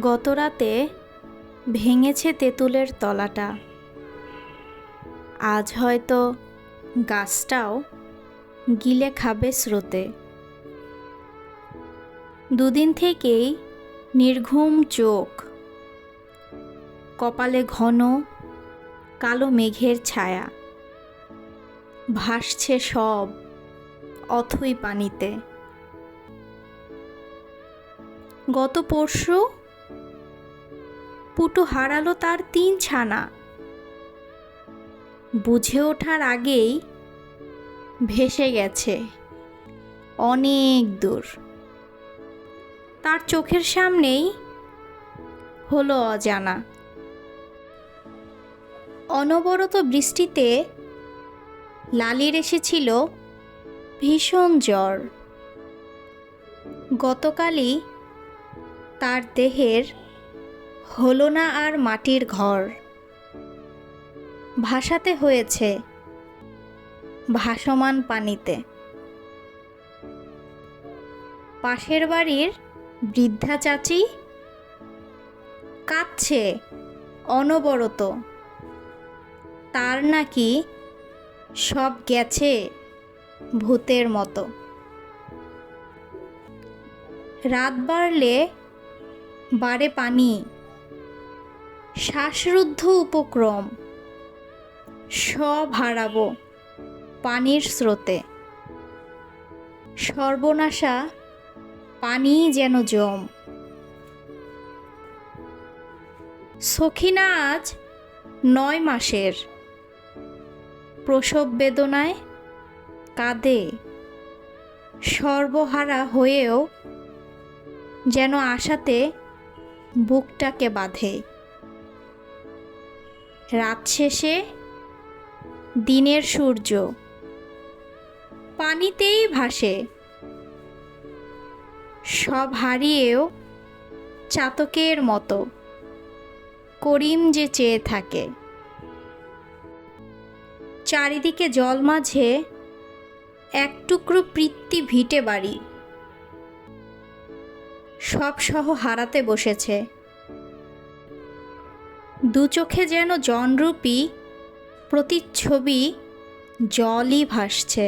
গতরাতে ভেঙেছে তেঁতুলের তলাটা। আজ হয়তো গাছটাও গিলে খাবে স্রোতে। দুদিন থেকেই নির্ঘুম চোখ, কপালে ঘন কালো মেঘের ছায়া। ভাসছে সব অথই পানিতে। গত পরশু পুটু হারালো তার তিন ছানা। বুঝে ওঠার আগেই ভেসে গেছে। অনেক দূর। তার চোখের সামনেই হলো অজানা। অনবরত বৃষ্টিতে লালির এসেছিল ভীষণ জ্বর। গতকালই তার দেহের হলো না আর মাটির ঘর। ভাসাতে হয়েছে ভাসমান পানিতে। পাশের বাড়ির বৃদ্ধা চাচি কাঁদছে অনবরত। তার নাকি সব গেছে ভূতের মতো। রাত বাড়লে বাড়ে পানি। শ্বাসরুদ্ধ উপক্রম। সব হারাবো পানির স্রোতে। সর্বনাশা, পানি যেন জম। সখিনা আজ নয় মাসের। প্রসব বেদনায় কাঁদে। সর্বহারা হয়েও যেন আশাতে বুকটাকে বাঁধে। রাত শেষে দিনের সূর্য। পানিতেই ভাসে। সব হারিয়েও চাতকের মতো। করিম যে চেয়ে থাকে। চারিদিকে জল মাঝে এক টুকরো পৃত্তি ভিটে বাড়ি। সব সহ হারাতে বসেছে। দু চোখে যেন জনরূপী প্রতিচ্ছবি জলই ভাসছে।